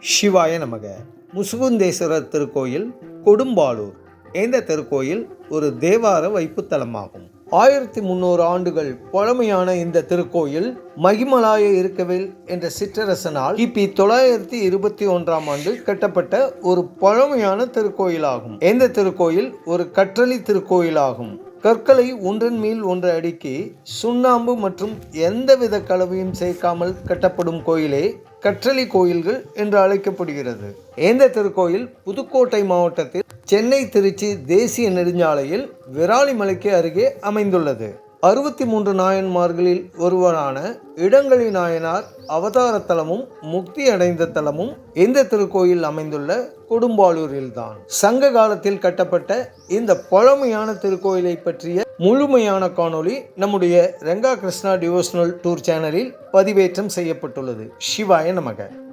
சிவாய நமக. முசுகுந்தேஸ்வரர் திருக்கோயில் கொடும்பாலூர் இந்த திருக்கோயில் ஒரு தேவார வைப்புத்தலமாகும். ஆயிரத்தி முந்நூறு ஆண்டுகள் பழமையான இந்த திருக்கோயில் மகிமலாய இருக்கவேல் என்ற சிற்றரசனால் கிபி தொள்ளாயிரத்தி இருபத்தி ஒன்றாம் ஆண்டு கட்டப்பட்ட ஒரு பழமையான திருக்கோயிலாகும். இந்த திருக்கோயில் ஒரு கற்றளி திருக்கோயிலாகும். கற்களை ஒன்றன் மேல் ஒன்று அடுக்கி சுண்ணாம்பு மற்றும் எந்தவித கலவையும் சேர்க்காமல் கட்டப்படும் கோயிலே கற்றளி கோயில்கள் என்று அழைக்கப்படுகிறது. இந்த திருக்கோயில் புதுக்கோட்டை மாவட்டத்தில் சென்னை திருச்சி தேசிய நெடுஞ்சாலையில் விராலிமலைக்கு அருகே அமைந்துள்ளது. அறுபத்தி மூன்று நாயன்மார்களில் ஒருவரான இடங்களி நாயனார் அவதார தலமும் முக்தி அடைந்த தலமும் இந்த திருக்கோயில் அமைந்துள்ள கொடும்பாலூரில்தான் சங்க காலத்தில் கட்டப்பட்ட இந்த பழமையான திருக்கோயிலை பற்றிய முழுமையான காணொளி நம்முடைய ரெங்கா கிருஷ்ணா டிவோஷனல் டூர் சேனலில் பதிவேற்றம் செய்யப்பட்டுள்ளது. சிவாய நமக.